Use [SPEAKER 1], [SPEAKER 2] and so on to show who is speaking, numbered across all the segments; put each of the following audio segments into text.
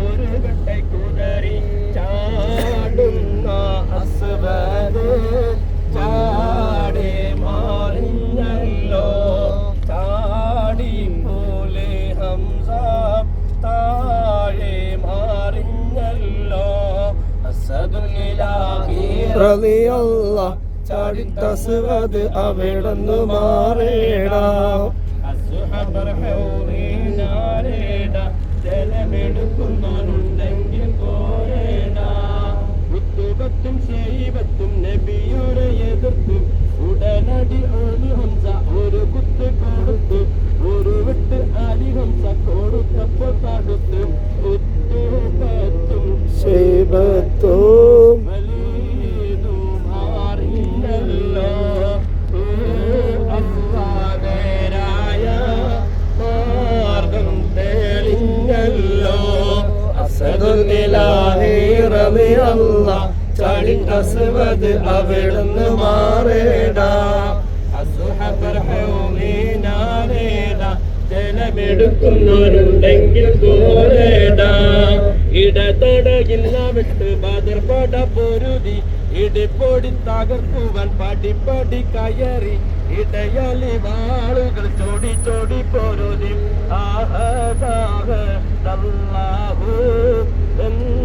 [SPEAKER 1] ഒരു വെട്ടை കുതറി ചാടുന്ന അസുവത് ചാടി മാറിഞ്ഞല്ലോ. ചാടി പോലെ ഹംസ താഴെ മാറിഞ്ഞല്ലോ. അസദുനിലാഹി
[SPEAKER 2] ചാടി ചാടിത്തസുവത് അവിടുന്ന് മാറേടാ
[SPEAKER 1] അസുഹബർ ഹൗറീനാരേട
[SPEAKER 2] റളിയല്ല ചാടിത്തസുവത് അവിടുന്ന് മാറേടാ
[SPEAKER 1] ജലമെടുക്കുന്നവരുണ്ടെങ്കിൽ കോരേട ബദർപട പൊരുതി ഇടിപ്പൊടി തകർക്കുവാൻ പടിപ്പടി കയറി. ഇടയലി വാളുകൾ ചോടി ചോടി പൊരുതി. ആഹദാഹ തല്ലാഹു എന്ന്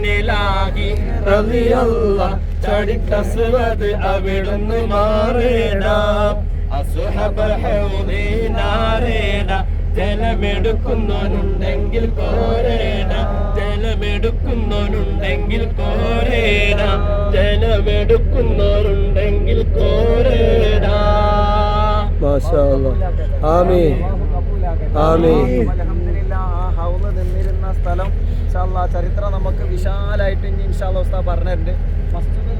[SPEAKER 1] സദനിലാഹി
[SPEAKER 2] റളിയല്ല ചടിക്കസുവത് അവിടുന്ന് മാറേടാ.
[SPEAKER 1] അസുഹബഹുദീനാരേട ജലമെടുക്കുന്നവനുണ്ടെങ്കിൽ കോരേട ജലമെടുക്കുന്നവനുണ്ടെങ്കിൽ കോരേട ജലമെടുക്കുന്നവരുണ്ടെങ്കിൽ കോരേട
[SPEAKER 2] മാഷാ അല്ലാഹ്. ആമീൻ. ആമീൻ.
[SPEAKER 3] സ്ഥലം ഇൻഷാ അല്ലാ ചരിത്രം നമുക്ക് വിശാലായിട്ട് ഇനി ഇൻഷാല്ല ഉസ്താ പറഞ്ഞിട്ടുണ്ട്. മസ്ജിദുൽ